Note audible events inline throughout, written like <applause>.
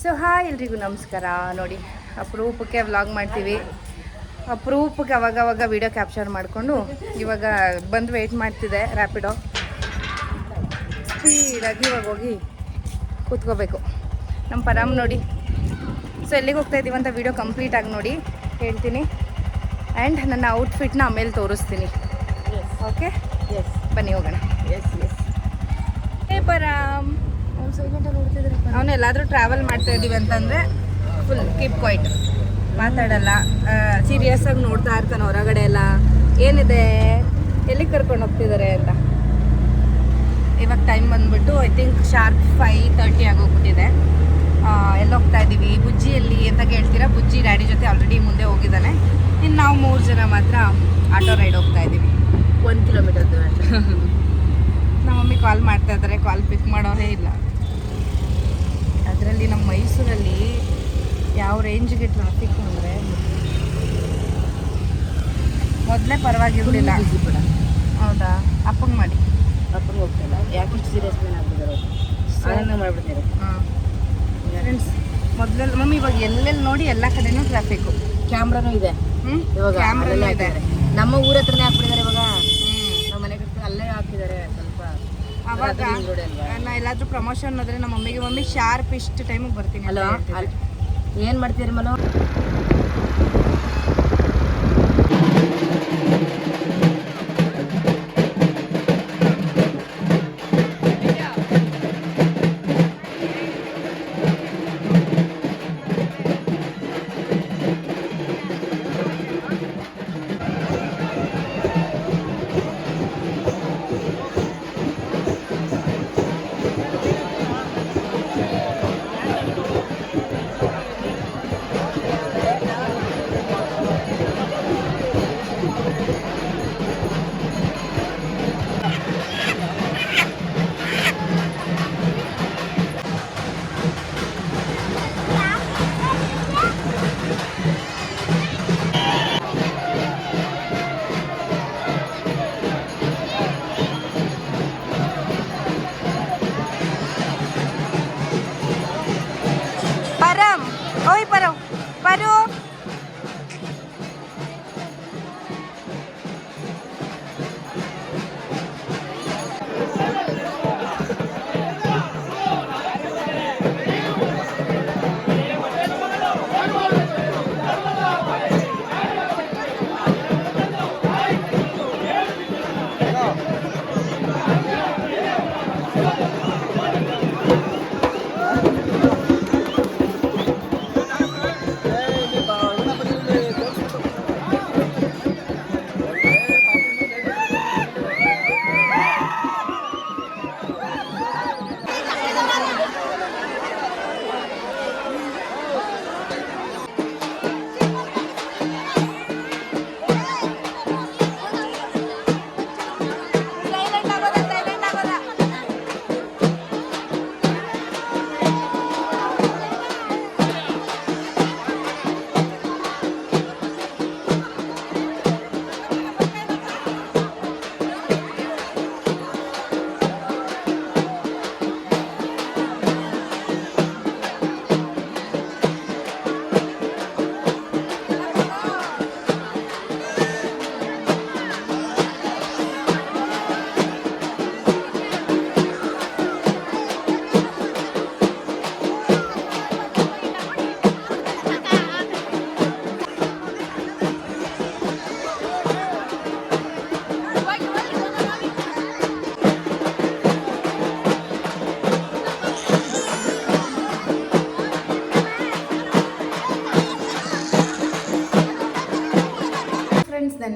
So hi ಎಲ್ರಿಗೂ ನಮಸ್ಕಾರ. ನೋಡಿ ಅಪರೂಪಕ್ಕೆ ವ್ಲಾಗ್ ಮಾಡ್ತೀವಿ. ಅಪರೂಪಕ್ಕೆ ಅವಾಗವಾಗ ವಿಡಿಯೋ ಕ್ಯಾಪ್ಚರ್ ಮಾಡಿಕೊಂಡು ಇವಾಗ ಬಂದು ವೆಯ್ಟ್ ಮಾಡ್ತಿದೆ ರ್ಯಾಪಿಡೋ ಸ್ಪೀಡಾಗಿ ಇವಾಗ ಹೋಗಿ ಕೂತ್ಕೋಬೇಕು. ನಮ್ಮ ಪರಾಮ್ ನೋಡಿ. ಸೊ ಎಲ್ಲಿಗೆ ಹೋಗ್ತಾ ಇದ್ದೀವಿ ಅಂತ ವೀಡಿಯೋ ಕಂಪ್ಲೀಟಾಗಿ ನೋಡಿ ಹೇಳ್ತೀನಿ. ಆ್ಯಂಡ್ ನನ್ನ ಔಟ್ಫಿಟ್ನ ಆಮೇಲೆ ತೋರಿಸ್ತೀನಿ. ಓಕೆ ಎಸ್ ಬನ್ನಿ ಹೋಗೋಣ. Yes yes hey Param. ಅವನು ಎಲ್ಲಾದರೂ ಟ್ರಾವೆಲ್ ಮಾಡ್ತಾ ಇದ್ದೀವಿ ಅಂತಂದರೆ ಫುಲ್ ಕೀಪ್ ಕ್ವೈಟ್ ಮಾತಾಡಲ್ಲ ಸೀರಿಯಸ್ ಆಗಿ ನೋಡ್ತಾ ಇರ್ತಾನೆ ಹೊರಗಡೆ ಎಲ್ಲ. ಏನಿದೆ? ಎಲ್ಲಿಗೆ ಕರ್ಕೊಂಡು ಹೋಗ್ತಿದ್ದಾರೆ ಅಂತ? ಇವಾಗ ಟೈಮ್ ಬಂದ್ಬಿಟ್ಟು I think sharp five thirty ಆಗೋಗ್ಬಿಟ್ಟಿದೆ. ಎಲ್ಲ ಹೋಗ್ತಾ ಇದ್ದೀವಿ ಬುಜ್ಜಿಯಲ್ಲಿ ಅಂತ ಕೇಳ್ತೀರಾ? ಬುಜ್ಜಿ ಡ್ಯಾಡಿ ಜೊತೆ ಆಲ್ರೆಡಿ ಮುಂದೆ ಹೋಗಿದ್ದಾನೆ. ಇನ್ನು ನಾವು ಮೂರು ಜನ ಮಾತ್ರ ಆಟೋ ರೈಡ್ ಹೋಗ್ತಾ ಇದ್ದೀವಿ ಒಂದು ಕಿಲೋಮೀಟರ್ ದೂರ <laughs> ನಮ್ಮ ಮಮ್ಮಿ ಕಾಲ್ ಮಾಡ್ತಾ ಇದ್ದಾರೆ ಕಾಲ್ ಪಿಕ್ ಮಾಡೋರೇ ಇಲ್ಲ. ಅದರಲ್ಲಿ ನಮ್ಮ ಮೈಸೂರಲ್ಲಿ ಯಾವ ರೇಂಜ್ಗೆ ಟ್ರಾಫಿಕ್ ಅಂದರೆ ಮೊದಲೇ ಪರವಾಗಿರಲಿಲ್ಲ. ಹೌದಾ? ಅಪ್ಪಂಗೆ ಮಾಡಿ. ಅಪ್ಪಂಗೆ ಹೋಗ್ತಿಲ್ಲ ಯಾಕೆ ಇಷ್ಟು ಸೀರಿಯಸ್ ಮೇನ್ ಆಗ್ತಿದ್ದಾರೆ ಆನಂದ ಮಾಡ್ಬಿಡ್ತಾರೆ ಹಾಂ. ಫ್ರೆಂಡ್ಸ್ ಮೊದಲೆಲ್ಲ ಮಮ್ಮಿ ಇವಾಗ ಎಲ್ಲೆಲ್ಲಿ ನೋಡಿ ಎಲ್ಲ ಕಡೆನೂ ಟ್ರಾಫಿಕ್ಕು ಕ್ಯಾಮ್ರಾನು ಇದೆ. ಹ್ಞೂ ಇವಾಗ ಕ್ಯಾಮ್ರಾನು ಇದೆ. ನಮ್ಮ ಊರ ಹತ್ರನೇ ಹಾಕ್ಬಿಟ್ಟಿದ್ದಾರೆ ಇವಾಗ ಹ್ಞೂ ನಮ್ಮ ಮನೆ ಕಡೆ ಅಲ್ಲೇ ಹಾಕಿದ್ದಾರೆ ಸ್ವಲ್ಪ ಅವಾಗ ನಾ ಎಲ್ಲಾದ್ರೂ ಪ್ರಮೋಷನ್ ಆದ್ರೆ ನಮ್ಮ ಮಮ್ಮಿಗೆ ಮಮ್ಮಿ ಶಾರ್ಪ್ ಇಷ್ಟು ಟೈಮಿಗೆ ಬರ್ತೀನಿ ಹೇಳ್ತಿದ್ದೆ. ಏನು ಮಾಡ್ತೀರಿ ಮಲೋ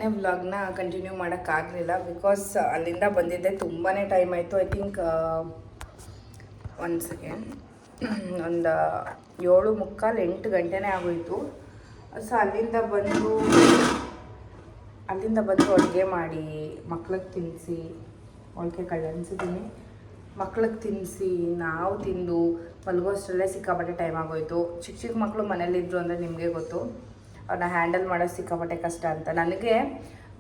ನೆನ್ನೆ ವ್ಲಾಗ್ನ ಕಂಟಿನ್ಯೂ ಮಾಡೋಕ್ಕಾಗಲಿಲ್ಲ ಬಿಕಾಸ್ ಅಲ್ಲಿಂದ ಬಂದಿದ್ದೆ ತುಂಬಾ ಟೈಮ್ ಆಯಿತು. ಐ ಥಿಂಕ್ ಒಂದು ಸೆಕೆಂಡ್ ಒಂದು ಏಳು ಮುಕ್ಕಾಲು ಎಂಟು ಗಂಟೆನೇ ಆಗೋಯಿತು. ಸೊ ಅಲ್ಲಿಂದ ಬಂದು ಅಲ್ಲಿಂದ ಬಂದು ಅಡುಗೆ ಮಾಡಿ, ಮಕ್ಳಿಗೆ ತಿನ್ನಿಸಿ ಮೊಳಕೆ ಕಳೆ ಅನ್ಸಿದ್ದೀನಿ ಮಕ್ಳಿಗೆ ತಿನ್ನಿಸಿ ನಾವು ತಿಂದು, ಮಲಗೋಷ್ಟರಲ್ಲೇ ಸಿಕ್ಕಾಪಟ್ಟೆ ಟೈಮ್ ಆಗೋಯ್ತು. ಚಿಕ್ಕ ಚಿಕ್ಕ ಮಕ್ಕಳು ಮನೇಲಿದ್ರು ಅಂದರೆ ನಿಮಗೆ ಗೊತ್ತು. ಅವ್ರನ್ನ ಹ್ಯಾಂಡಲ್ ಮಾಡೋದು ಸಿಕ್ಕಾಪಟ್ಟೆ ಕಷ್ಟ ಅಂತ. ನನಗೆ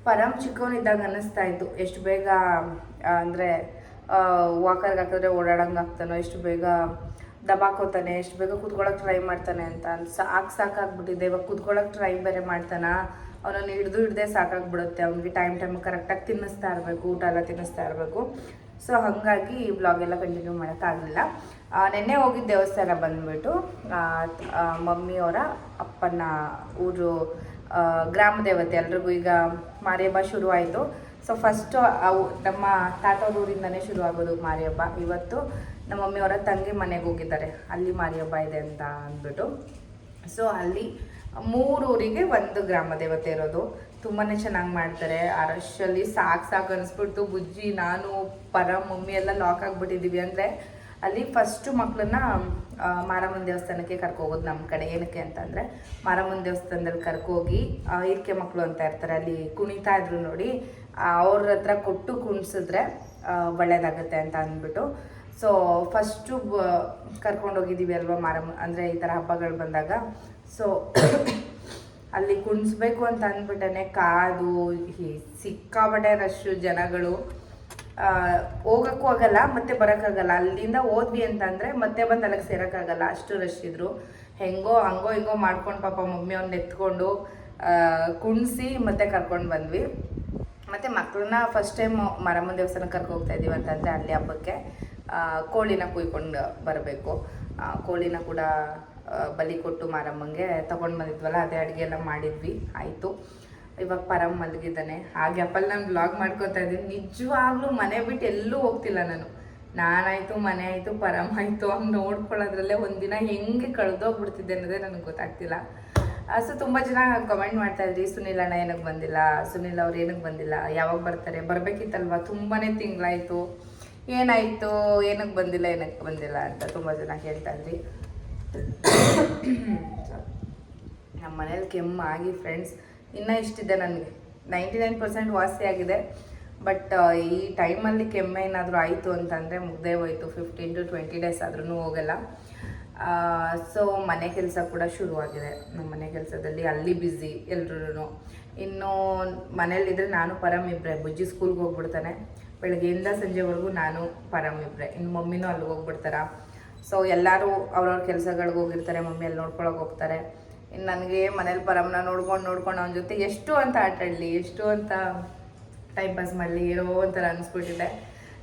ಪರಮ್ ಚಿಕ್ಕವನಿದ್ದಾಗ ಅನ್ನಿಸ್ತಾ ಇತ್ತು. ಎಷ್ಟು ಬೇಗ, ಅಂದರೆ ವಾಕರ್ಗೆ ಹಾಕಿದ್ರೆ ಓಡಾಡಂಗೆ ಆಗ್ತಾನೋ, ಎಷ್ಟು ಬೇಗ ದಬಾಕೋತಾನೆ, ಎಷ್ಟು ಬೇಗ ಕೂತ್ಕೊಳ್ಳೋಕೆ ಟ್ರೈ ಮಾಡ್ತಾನೆ ಅಂತ. ಸಾಕು ಸಾಕಾಗ್ಬಿಟ್ಟಿದೆ ಇವಾಗ ಕುತ್ಕೊಳಕ್ಕೆ ಟ್ರೈ ಬೇರೆ ಮಾಡ್ತಾನ? ಅವನನ್ನು ಹಿಡ್ದು ಹಿಡ್ದೆ ಸಾಕಾಗ್ಬಿಡುತ್ತೆ. ಅವ್ನಿಗೆ ಟೈಮ್ ಟೈಮ್ ಕರೆಕ್ಟಾಗಿ ತಿನ್ನಿಸ್ತಾ ಇರಬೇಕು, ಊಟ ಎಲ್ಲ ತಿನ್ನಿಸ್ತಾ ಇರಬೇಕು. ಸೊ ಹಾಗಾಗಿ ಈ ಬ್ಲಾಗ್ ಎಲ್ಲ ಕಂಟಿನ್ಯೂ ಮಾಡೋಕ್ಕಾಗಲಿಲ್ಲ. ನೆನ್ನೆ ಹೋಗಿದ್ದ ದೇವಸ್ಥಾನ ಬಂದ್ಬಿಟ್ಟು ಮಮ್ಮಿಯವರ ಅಪ್ಪನ ಊರು ಗ್ರಾಮ ದೇವತೆ. ಎಲ್ರಿಗೂ ಈಗ ಮಾರಿಯಬ್ಬ ಶುರುವಾಯಿತು. ಸೊ ಫಸ್ಟು ಅವು ನಮ್ಮ ತಾತವ್ರ ಊರಿಂದನೇ ಶುರು ಮಾರಿಯಬ್ಬ ಇವತ್ತು ನಮ್ಮ ಮಮ್ಮಿಯವರ ತಂಗಿ ಮನೆಗೆ ಹೋಗಿದ್ದಾರೆ. ಅಲ್ಲಿ ಮಾರಿಯಬ್ಬ ಇದೆ ಅಂತ ಅಂದ್ಬಿಟ್ಟು. ಸೊ ಅಲ್ಲಿ ಮೂರು ಊರಿಗೆ ಒಂದು ಗ್ರಾಮ ದೇವತೆ ಇರೋದು. ತುಂಬಾ ಚೆನ್ನಾಗಿ ಮಾಡ್ತಾರೆ. ಆ ರಶಲ್ಲಿ ಸಾಕು ಸಾಕು ಅನಿಸ್ಬಿಡ್ತು. ಬುಜ್ಜಿ, ನಾನು, ಪರ, ಮಮ್ಮಿ ಎಲ್ಲ ಲಾಕ್ ಆಗಿಬಿಟ್ಟಿದ್ದೀವಿ ಅಂದರೆ ಅಲ್ಲಿ ಫಸ್ಟು ಮಕ್ಕಳನ್ನ ಮಾರಮ್ಮನ ದೇವಸ್ಥಾನಕ್ಕೆ ಕರ್ಕೋಗೋದು ನಮ್ಮ ಕಡೆ. ಏನಕ್ಕೆ ಅಂತಂದರೆ ಮಾರಮ್ಮನ ದೇವಸ್ಥಾನದಲ್ಲಿ ಕರ್ಕೋಗಿ ಹಿರಿಕೆ ಮಕ್ಕಳು ಅಂತ ಇರ್ತಾರೆ. ಅಲ್ಲಿ ಕುಣಿತಾ ಇದ್ರು ನೋಡಿ ಅವ್ರ ಹತ್ರ ಕೊಟ್ಟು ಕುಣಿಸಿದ್ರೆ ಒಳ್ಳೇದಾಗುತ್ತೆ ಅಂತ ಅಂದ್ಬಿಟ್ಟು. ಸೊ ಫಸ್ಟು ಕರ್ಕೊಂಡೋಗಿದ್ದೀವಿ ಅಲ್ವಾ ಮಾರಮ್ಮ? ಅಂದರೆ ಈ ಥರ ಹಬ್ಬಗಳು ಬಂದಾಗ. ಸೊ <coughs> ಅಲ್ಲಿ ಕುಣಿಸ್ಬೇಕು ಅಂತ ಅಂದ್ಬಿಟ್ಟೆ ಕಾದು ಸಿಕ್ಕಾಪಟ್ಟೆ ರಶ್ಶು ಜನಗಳು. ಹೋಗೋಕ್ಕೂ ಆಗಲ್ಲ, ಮತ್ತೆ ಬರೋಕ್ಕಾಗಲ್ಲ ಅಲ್ಲಿಂದ ಹೋದ್ವಿ ಅಂತಂದರೆ ಮತ್ತೆ ಬಂದು ಅಲ್ಲಿಗೆ ಸೇರೋಕ್ಕಾಗಲ್ಲ ಅಷ್ಟು ರಶ್ ಇದ್ರು. ಹೆಂಗೋ, ಹಂಗೋ, ಹಿಂಗೋ ಮಾಡ್ಕೊಂಡು ಪಾಪ ಮಮ್ಮಿ ಅವ್ನ ಎತ್ಕೊಂಡು ಕುಣಿಸಿ ಮತ್ತೆ ಕರ್ಕೊಂಡು ಬಂದ್ವಿ. ಮತ್ತು ಮಕ್ಕಳನ್ನ ಫಸ್ಟ್ ಟೈಮ್ ಮಾರಮ್ಮನ ದೇವಸ್ಥಾನಕ್ಕೆ ಕರ್ಕೊ ಹೋಗ್ತಾ ಇದೀವಿ ಅಂತಂದರೆ ಅಲ್ಲಿ ಹಬ್ಬಕ್ಕೆ. ಕೋಳಿನ ಕುಯ್ಕೊಂಡು ಬರಬೇಕು. ಕೋಳಿನ ಕೂಡ ಬಲಿ ಕೊಟ್ಟು ಮಾರಮ್ಮಂಗೆ ತಗೊಂಡು ಬಂದಿದ್ವಲ್ಲ, ಅದೇ ಅಡುಗೆ ಎಲ್ಲ ಮಾಡಿದ್ವಿ. ಆಯಿತು. ಇವಾಗ ಪರಮ್ ಮಲಗಿದ್ದಾನೆ. ಆ ಗ್ಯಾಪಲ್ಲಿ ನಾನು ಬ್ಲಾಗ್ ಮಾಡ್ಕೋತಾ ಇದ್ದೀನಿ. ನಿಜವಾಗ್ಲೂ ಮನೆ ಬಿಟ್ಟು ಎಲ್ಲೂ ಹೋಗ್ತಿಲ್ಲ ನಾನು. ನಾನಾಯಿತು ಮನೆ ಆಯಿತು ಪರಮ್ ಆಯಿತು ಅವ್ನು ನೋಡ್ಕೊಳ್ಳೋದ್ರಲ್ಲೇ ಒಂದಿನ ಹೆಂಗೆ ಕಳೆದೋಗ್ಬಿಡ್ತಿದ್ದೆ ಅನ್ನೋದೇ ನನಗೆ ಗೊತ್ತಾಗ್ತಿಲ್ಲ. ಸೊ ತುಂಬ ಜನ ಕಮೆಂಟ್ ಮಾಡ್ತಾ ಇದ್ರಿ, ಸುನಿಲ್ ಅಣ್ಣ ಏನಕ್ಕೆ ಬಂದಿಲ್ಲ? ಸುನಿಲ್ ಅವ್ರು ಏನಕ್ಕೆ ಬಂದಿಲ್ಲ? ಯಾವಾಗ ಬರ್ತಾರೆ? ಬರಬೇಕಿತ್ತಲ್ವ? ತುಂಬಾ ತಿಂಗಳಾಯಿತು. ಏನಾಯಿತು? ಏನಕ್ಕೆ ಬಂದಿಲ್ಲ ಏನಕ್ಕೆ ಬಂದಿಲ್ಲ ಅಂತ ತುಂಬ ಜನ ಕೇಳ್ತಾ ಇದ್ರಿ ನಮ್ಮ ಮನೇಲಿ ಕೆಮ್ಮಾಗಿ ಫ್ರೆಂಡ್ಸ್ ಇನ್ನೂ ಇಷ್ಟಿದೆ ನನಗೆ. ನೈಂಟಿ ನೈನ್ ಪರ್ಸೆಂಟ್ ವಾಸಿ ಆಗಿದೆ. ಬಟ್ ಈ ಟೈಮಲ್ಲಿ ಕೆಮ್ಮೇನಾದರೂ ಆಯಿತು ಅಂತಂದರೆ ಮುಗ್ದೇ ಹೋಯ್ತು. ಫಿಫ್ಟೀನ್ ಟು ಟ್ವೆಂಟಿ ಡೇಸ್ ಆದ್ರೂ ಹೋಗಲ್ಲ. ಸೊ ಮನೆ ಕೆಲಸ ಕೂಡ ಶುರುವಾಗಿದೆ. ನಮ್ಮ ಮನೆ ಕೆಲಸದಲ್ಲಿ ಅಲ್ಲಿ ಬ್ಯುಸಿ ಎಲ್ರೂ ಇನ್ನು ಮನೇಲಿದ್ದರೆ ನಾನು ಪರಮ್ ಇಬ್ಬರೇ ಬುಜ್ಜಿ ಸ್ಕೂಲ್ಗೆ ಹೋಗ್ಬಿಡ್ತಾನೆ. ಬೆಳಗ್ಗೆಯಿಂದ ಸಂಜೆವರೆಗೂ ನಾನು ಪರಮ್ ಇನ್ನು ಮಮ್ಮಿನೂ ಅಲ್ಲಿಗೆ ಹೋಗ್ಬಿಡ್ತಾರ. ಸೊ ಎಲ್ಲರೂ ಅವ್ರವ್ರ ಕೆಲಸಗಳಿಗೆ ಹೋಗಿರ್ತಾರೆ, ಮಮ್ಮಿ ಅಲ್ಲಿ ನೋಡ್ಕೊಳಕ್ಕೆ ಹೋಗ್ತಾರೆ. ಇನ್ನು ನನಗೆ ಮನೇಲಿ ಪರಮ್ನ ನೋಡ್ಕೊಂಡು ನೋಡ್ಕೊಂಡು ಅವನ ಜೊತೆ ಎಷ್ಟು ಅಂತ ಆಟಾಡಲಿ ಎಷ್ಟು ಅಂತ ಟೈಮ್ ಪಾಸ್ ಮಾಡಲಿ, ಏನೋ ಒಂಥರ ಅನಿಸ್ಬಿಟ್ಟಿದೆ.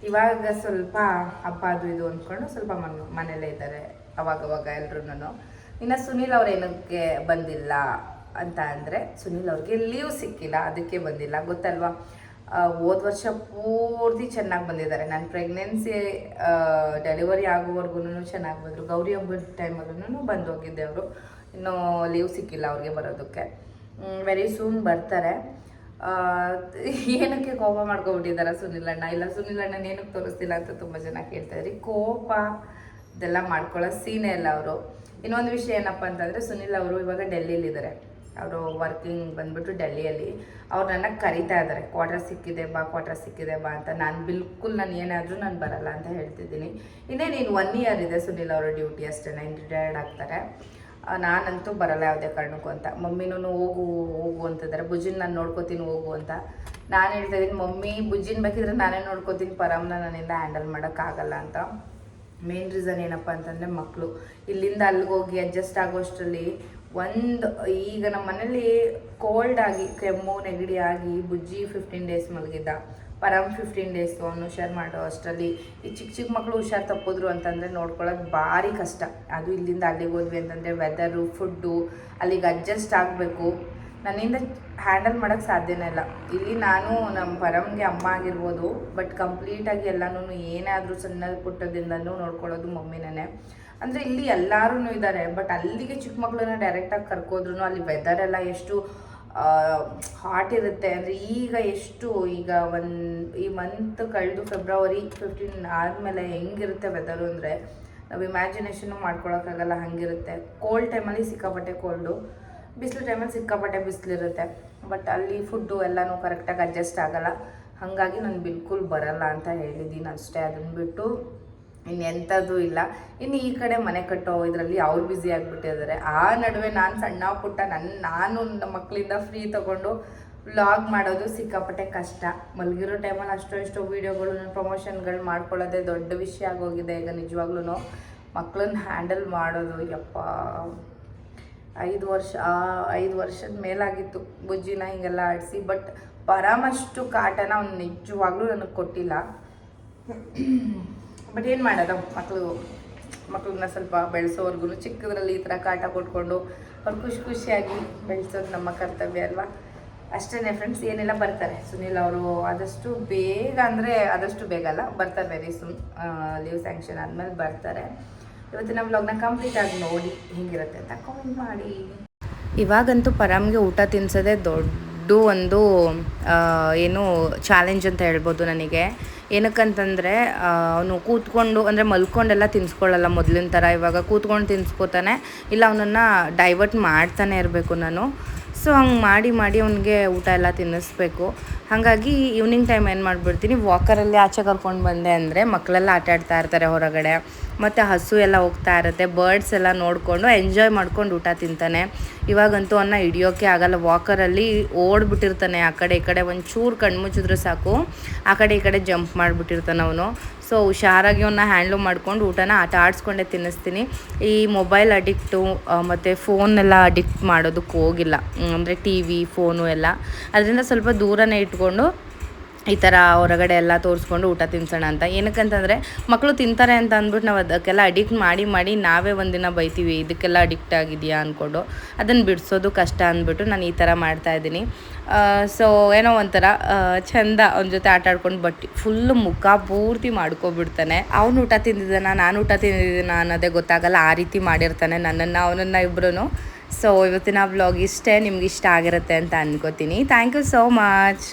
ಇವಾಗ ಸ್ವಲ್ಪ ಹಬ್ಬ ಅದು ಇದು ಅಂದ್ಕೊಂಡು ಸ್ವಲ್ಪ ಮನ್, ಮನೇಲೇ ಇದ್ದಾರೆ ಅವಾಗವಾಗ ಎಲ್ಲರೂ ಇನ್ನು ಸುನೀಲ್ ಅವ್ರು ಏನಕ್ಕೆ ಬಂದಿಲ್ಲ ಅಂತ ಅಂದರೆ ಸುನೀಲ್ ಅವ್ರಿಗೆ ಲೀವ್ ಸಿಕ್ಕಿಲ್ಲ, ಅದಕ್ಕೆ ಬಂದಿಲ್ಲ. ಗೊತ್ತಲ್ವಾ? ಹೋದ ವರ್ಷ ಪೂರ್ತಿ ಚೆನ್ನಾಗಿ ಬಂದಿದ್ದಾರೆ. ನನ್ನ ಪ್ರೆಗ್ನೆನ್ಸಿ ಡೆಲಿವರಿ ಆಗೋವರೆಗೂ ಚೆನ್ನಾಗಿ ಬಂದರು. ಗೌರಿ ಹಬ್ಬದ ಟೈಮಲ್ಲೂ ಬಂದು ಹೋಗಿದ್ದೆ ಅವರು. ಇನ್ನೂ ಲೀವ್ ಸಿಕ್ಕಿಲ್ಲ ಅವ್ರಿಗೆ ಬರೋದಕ್ಕೆ. ವೆರಿ ಸೂನ್ ಬರ್ತಾರೆ. ಏನಕ್ಕೆ ಕೋಪ ಮಾಡ್ಕೊಬಿಟ್ಟಿದ್ದಾರೆ ಸುನಿಲ್ ಅಣ್ಣ ಇಲ್ಲ ಸುನಿಲ್ ಅಣ್ಣ ಏನಕ್ಕೆ ತೋರಿಸ್ತಿಲ್ಲ ಅಂತ ತುಂಬ ಜನ ಕೇಳ್ತಾ ಇದ್ರಿ. ಕೋಪ, ಇದೆಲ್ಲ ಮಾಡ್ಕೊಳ್ಳೋ ಸೀನೇ ಇಲ್ಲ ಅವರು. ಇನ್ನೊಂದು ವಿಷಯ ಏನಪ್ಪ ಅಂತಂದರೆ ಸುನಿಲ್ ಅವರು ಇವಾಗ ಡೆಲ್ಲಿಲಿದ್ದಾರೆ. ಅವರು ವರ್ಕಿಂಗ್ ಬಂದ್ಬಿಟ್ಟು ಡೆಲ್ಲಿಯಲ್ಲಿ ಅವ್ರು ನನ್ನ ಕರಿತಾ ಇದ್ದಾರೆ ಕ್ವಾರ್ಟರ್ ಸಿಕ್ಕಿದೆ ಬಾ ಕ್ವಾರ್ಟರ್ ಸಿಕ್ಕಿದೆ ಬಾ ಅಂತ. ನಾನು ಬಿಲ್ಕುಲ್ ನಾನು ಏನಾದರೂ ನಾನು ಬರಲ್ಲ ಅಂತ ಹೇಳ್ತಿದ್ದೀನಿ. ಇನ್ನೇ ನೀನು ಒನ್ ಇಯರ್ ಇದೆ ಸುನಿಲ್ ಅವರ ಡ್ಯೂಟಿ ಅಷ್ಟೇ. ನೈನ್ ರಿಟೈರ್ಡ್ ಆಗ್ತಾರೆ. ನಾನಂತೂ ಬರಲ್ಲ ಯಾವುದೇ ಕಾರಣಕ್ಕೂ ಅಂತ. ಮಮ್ಮಿನೂ ಹೋಗು ಹೋಗು ಅಂತಿದ್ದಾರೆ ಬುಜ್ಜಿನ ನಾನು ನೋಡ್ಕೋತೀನಿ ಹೋಗು ಅಂತ. ನಾನು ಹೇಳ್ತಾ ಇದ್ದೀನಿ, ಮಮ್ಮಿ ಬುಜ್ಜಿನ ಬೇಕಿದ್ರೆ ನಾನೇ ನೋಡ್ಕೋತೀನಿ. ಪರಮ್ನ ನನ್ನಿಂದ ಹ್ಯಾಂಡಲ್ ಮಾಡೋಕ್ಕಾಗಲ್ಲ ಅಂತ. ಮೇನ್ ರೀಸನ್ ಏನಪ್ಪ ಅಂತಂದರೆ ಮಕ್ಕಳು ಇಲ್ಲಿಂದ ಅಲ್ಲಿಗೆ ಹೋಗಿ ಅಡ್ಜಸ್ಟ್ ಆಗೋಷ್ಟರಲ್ಲಿ ಒಂದು, ಈಗ ನಮ್ಮ ಮನೇಲಿ ಕೋಲ್ಡ್ ಆಗಿ, ಕೆಮ್ಮು, ನೆಗಡಿ ಆಗಿ, ಬುಜ್ಜಿ ಫಿಫ್ಟೀನ್ ಡೇಸ್ ಮಲಗಿದ್ದ. ಪರಮ್ ಫಿಫ್ಟೀನ್ ಡೇಸು ಅವನು ಹುಷಾರು ಮಾಡೋ ಅಷ್ಟರಲ್ಲಿ. ಈ ಚಿಕ್ಕ ಚಿಕ್ಕ ಮಕ್ಕಳು ಹುಷಾರು ತಪ್ಪಿದ್ರು ಅಂತಂದರೆ ನೋಡ್ಕೊಳ್ಳೋದು ಭಾರಿ ಕಷ್ಟ. ಅದು ಇಲ್ಲಿಂದ ಅಲ್ಲಿಗೆ ಹೋದ್ವಿ ಅಂತಂದರೆ ವೆದರು ಫುಡ್ಡು ಅಲ್ಲಿಗೆ ಅಡ್ಜಸ್ಟ್ ಆಗಬೇಕು. ನನ್ನಿಂದ ಹ್ಯಾಂಡಲ್ ಮಾಡೋಕ್ಕೆ ಸಾಧ್ಯನೇ ಇಲ್ಲ. ಇಲ್ಲಿ ನಾನು ನಮ್ಮ ಪರಮ್ಗೆ ಅಮ್ಮ ಆಗಿರ್ಬೋದು ಬಟ್ ಕಂಪ್ಲೀಟಾಗಿ ಎಲ್ಲನೂ ಆದರೂ ಸಣ್ಣ ಪುಟ್ಟದಿಂದಲೂ ನೋಡ್ಕೊಳ್ಳೋದು ಮಮ್ಮಿನೇ ಅಂದರೆ ಇಲ್ಲಿ ಎಲ್ಲರೂ ಇದ್ದಾರೆ ಬಟ್ ಅಲ್ಲಿಗೆ ಚಿಕ್ಕ ಮಕ್ಕಳನ್ನ ಡೈರೆಕ್ಟಾಗಿ ಕರ್ಕೋದ್ರು ಅಲ್ಲಿ ವೆದರ್ ಎಲ್ಲ ಎಷ್ಟು ಹಾಟ್ ಇರುತ್ತೆ. ಅಂದರೆ ಈಗ ಎಷ್ಟು, ಈಗ ಒನ್ ಈ ಮಂತ್ ಕಳೆದು ಫೆಬ್ರವರಿ ಫಿಫ್ಟೀನ್ ಆದಮೇಲೆ ಹೆಂಗಿರುತ್ತೆ ವೆದರು ಅಂದರೆ, ನಾವು ಇಮ್ಯಾಜಿನೇಷನ್ನು ಮಾಡ್ಕೊಳಕ್ಕಾಗಲ್ಲ, ಹಾಗಿರುತ್ತೆ. ಕೋಲ್ಡ್ ಟೈಮಲ್ಲಿ ಸಿಕ್ಕಾಪಟ್ಟೆ ಕೋಲ್ಡು ಬಿಸಿಲು ಟೈಮಲ್ಲಿ ಸಿಕ್ಕಾಪಟ್ಟೆ ಬಿಸಿಲಿರುತ್ತೆ ಬಟ್ ಅಲ್ಲಿ ಫುಡ್ಡು ಎಲ್ಲನೂ ಕರೆಕ್ಟಾಗಿ ಅಡ್ಜಸ್ಟ್ ಆಗಲ್ಲ. ಹಾಗಾಗಿ ನಾನು ಬಿಲ್ಕುಲ್ ಬರಲ್ಲ ಅಂತ ಹೇಳಿದ್ದೀನಿ ಅಷ್ಟೇ. ಅದನ್ನು ಬಿಟ್ಟು ಇನ್ನೆಂಥದ್ದು ಇಲ್ಲ. ಇನ್ನು ಈ ಕಡೆ ಮನೆ ಕಟ್ಟೋ ಇದರಲ್ಲಿ ಅವ್ರು ಬ್ಯುಸಿ ಆಗಿಬಿಟ್ಟಿದ್ದಾರೆ. ಆ ನಡುವೆ ನಾನು ಸಣ್ಣ ಪುಟ್ಟ ನನ್ನ ನಾನು ನಮ್ಮ ಮಕ್ಕಳಿಂದ ಫ್ರೀ ತೊಗೊಂಡು ವ್ಲಾಗ್ ಮಾಡೋದು ಸಿಕ್ಕಾಪಟ್ಟೆ ಕಷ್ಟ. ಮಲಗಿರೋ ಟೈಮಲ್ಲಿ ಅಷ್ಟೋ ಎಷ್ಟೋ ವೀಡಿಯೋಗಳು ಪ್ರಮೋಷನ್ಗಳು ಮಾಡ್ಕೊಳ್ಳೋದೇ ದೊಡ್ಡ ವಿಷಯ ಆಗೋಗಿದೆ ಈಗ ನಿಜವಾಗ್ಲೂ ಮಕ್ಕಳನ್ನ ಹ್ಯಾಂಡಲ್ ಮಾಡೋದು, ಯಪ್ಪ. ಐದು ವರ್ಷ ಐದು ವರ್ಷದ ಮೇಲಾಗಿತ್ತು ಬುಜ್ಜಿನ ಹಿಂಗೆಲ್ಲ ಆಡಿಸಿ ಬಟ್ ಪರಾಮಷ್ಟು ಕಾಟನ ಅವ್ನು ನಿಜವಾಗ್ಲೂ ನನಗೆ ಕೊಟ್ಟಿಲ್ಲ. ಬಟ್ ಏನು ಮಾಡೋದು? ಮಕ್ಕಳು ಮಕ್ಕಳನ್ನ ಸ್ವಲ್ಪ ಬೆಳೆಸೋವರೆಗೂ ಚಿಕ್ಕದ್ರಲ್ಲಿ ಈ ಥರ ಕಾಟ ಕೊಟ್ಕೊಂಡು ಅವ್ರು ಖುಷಿ ಖುಷಿಯಾಗಿ ಬೆಳೆಸೋದು ನಮ್ಮ ಕರ್ತವ್ಯ ಅಲ್ವಾ? ಅಷ್ಟೇ ಫ್ರೆಂಡ್ಸ್ ಏನೆಲ್ಲ ಬರ್ತಾರೆ? ಸುನಿಲ್ ಅವರು ಆದಷ್ಟು ಬೇಗ ಅಂದರೆ ಆದಷ್ಟು ಬೇಗ ಅಲ್ಲ, ಬರ್ತಾರೆ ವೆರಿ ಸುಮ್ ಲೀವ್ ಸ್ಯಾಂಕ್ಷನ್ ಆದಮೇಲೆ ಬರ್ತಾರೆ. ಇವತ್ತಿನ ವ್ಲಾಗ್ನ ಕಂಪ್ಲೀಟ್ ಆಗಿ ನೋಡಿ, ಹೆಂಗಿರುತ್ತೆ ಅಂತ ಕಾಮೆಂಟ್ ಮಾಡಿ. ಇವಾಗಂತೂ ಪರಾಮ್ಗೆ ಊಟ ತಿನ್ಸೋದೇ ದೊಡ್ಡ ಒಂದು ಏನು ಚಾಲೆಂಜ್ ಅಂತ ಹೇಳ್ಬೋದು ನನಗೆ. ಏನಕ್ಕಂತಂದರೆ ಅವನು ಕೂತ್ಕೊಂಡು, ಅಂದರೆ ಮಲ್ಕೊಂಡೆಲ್ಲ ತಿನ್ಸ್ಕೊಳ್ಳಲ್ಲ ಮೊದಲಿನ ಥರ. ಇವಾಗ ಕೂತ್ಕೊಂಡು ತಿನ್ಸ್ಕೊತಾನೆ, ಇಲ್ಲ ಅವನನ್ನು ಡೈವರ್ಟ್ ಮಾಡ್ತಾನೆ ಇರಬೇಕು ನಾನು. ಸೊ ಹಂಗೆ ಮಾಡಿ ಮಾಡಿ ಅವನಿಗೆ ಊಟ ಎಲ್ಲ ತಿನ್ನಿಸ್ಬೇಕು. ಹಾಗಾಗಿ ಈವ್ನಿಂಗ್ ಟೈಮ್ ಏನು ಮಾಡಿಬಿಡ್ತೀನಿ ವಾಕರಲ್ಲಿ ಆಚೆ ಕರ್ಕೊಂಡು ಬಂದೆ ಅಂದರೆ ಮಕ್ಕಳೆಲ್ಲ ಆಟ ಆಡ್ತಾ ಇರ್ತಾರೆ ಹೊರಗಡೆ. ಮತ್ತು ಹಸು ಎಲ್ಲ ಹೋಗ್ತಾ ಇರುತ್ತೆ ಬರ್ಡ್ಸ್ ಎಲ್ಲ ನೋಡಿಕೊಂಡು ಎಂಜಾಯ್ ಮಾಡ್ಕೊಂಡು ಊಟ ತಿಂತಾನೆ. ಇವಾಗಂತೂ ಅನ್ನ ಹಿಡಿಯೋಕ್ಕೆ ಆಗಲ್ಲ ವಾಕರಲ್ಲಿ ಓಡ್ಬಿಟ್ಟಿರ್ತಾನೆ ಆ ಕಡೆ ಈ ಕಡೆ, ಒಂಚೂರು ಕಣ್ಮುಚ್ಚಿದ್ರೆ ಸಾಕು. ಆ ಕಡೆ ಈ ಕಡೆ ಜಂಪ್ ಮಾಡಿಬಿಟ್ಟಿರ್ತಾನೆ ಅವನು. ಸೊ ಹುಷಾರಾಗಿ ಅವನ್ನ ಹ್ಯಾಂಡ್ಲು ಮಾಡ್ಕೊಂಡು ಊಟನ ಆಟ ಆಡಿಸ್ಕೊಂಡೇ ತಿನ್ನಿಸ್ತೀನಿ. ಈ ಮೊಬೈಲ್ ಅಡಿಕ್ಟು ಮತ್ತು ಫೋನೆಲ್ಲ ಅಡಿಕ್ಟ್ ಮಾಡೋದಕ್ಕೆ ಹೋಗಿಲ್ಲ. ಅಂದರೆ ಟಿ ವಿ ಫೋನು ಎಲ್ಲ. ಅದರಿಂದ ಸ್ವಲ್ಪ ದೂರನೇ ಇಟ್ಕೊಂಡು ಈ ಥರ ಹೊರಗಡೆ ಎಲ್ಲ ತೋರಿಸ್ಕೊಂಡು ಊಟ ತಿನ್ಸೋಣ ಅಂತ. ಏನಕ್ಕಂತಂದರೆ ಮಕ್ಕಳು ತಿಂತಾರೆ ಅಂತ ಅಂದ್ಬಿಟ್ಟು ನಾವು ಅದಕ್ಕೆಲ್ಲ ಅಡಿಕ್ಟ್ ಮಾಡಿ ಮಾಡಿ ನಾವೇ ಒಂದಿನ ಬೈತೀವಿ, ಇದಕ್ಕೆಲ್ಲ ಅಡಿಕ್ಟ್ ಆಗಿದೆಯಾ ಅಂದ್ಕೊಂಡು ಅದನ್ನು ಬಿಡಿಸೋದು ಕಷ್ಟ ಅಂದ್ಬಿಟ್ಟು ನಾನು ಈ ಥರ ಮಾಡ್ತಾ ಇದ್ದೀನಿ. ಸೊ ಏನೋ ಒಂಥರ ಚೆಂದ ಚಂದ ಅವನ ಜೊತೆ ಆಟ ಆಡ್ಕೊಂಡು ಬಟ್ಟೆ ಫುಲ್ಲು ಮುಖ ಪೂರ್ತಿ ಮಾಡ್ಕೊಬಿಡ್ತಾನೆ. ಅವ್ನು ಊಟ ತಿಂದಿದ್ದಾನ? ನಾನು ಊಟ ತಿಂದಿದ್ದೀನ? ಅನ್ನೋದೇ ಗೊತ್ತಾಗಲ್ಲ. ಆ ರೀತಿ ಮಾಡಿರ್ತಾನೆ ನನ್ನನ್ನು, ಅವನನ್ನು ಇಬ್ಬರೂ ಸೊ ಇವತ್ತಿನ ಬ್ಲಾಗ್ ಇಷ್ಟೇ, ನಿಮ್ಗೆ ಇಷ್ಟ ಆಗಿರುತ್ತೆ ಅಂತ ಅನ್ಕೋತೀನಿ. Thank you so much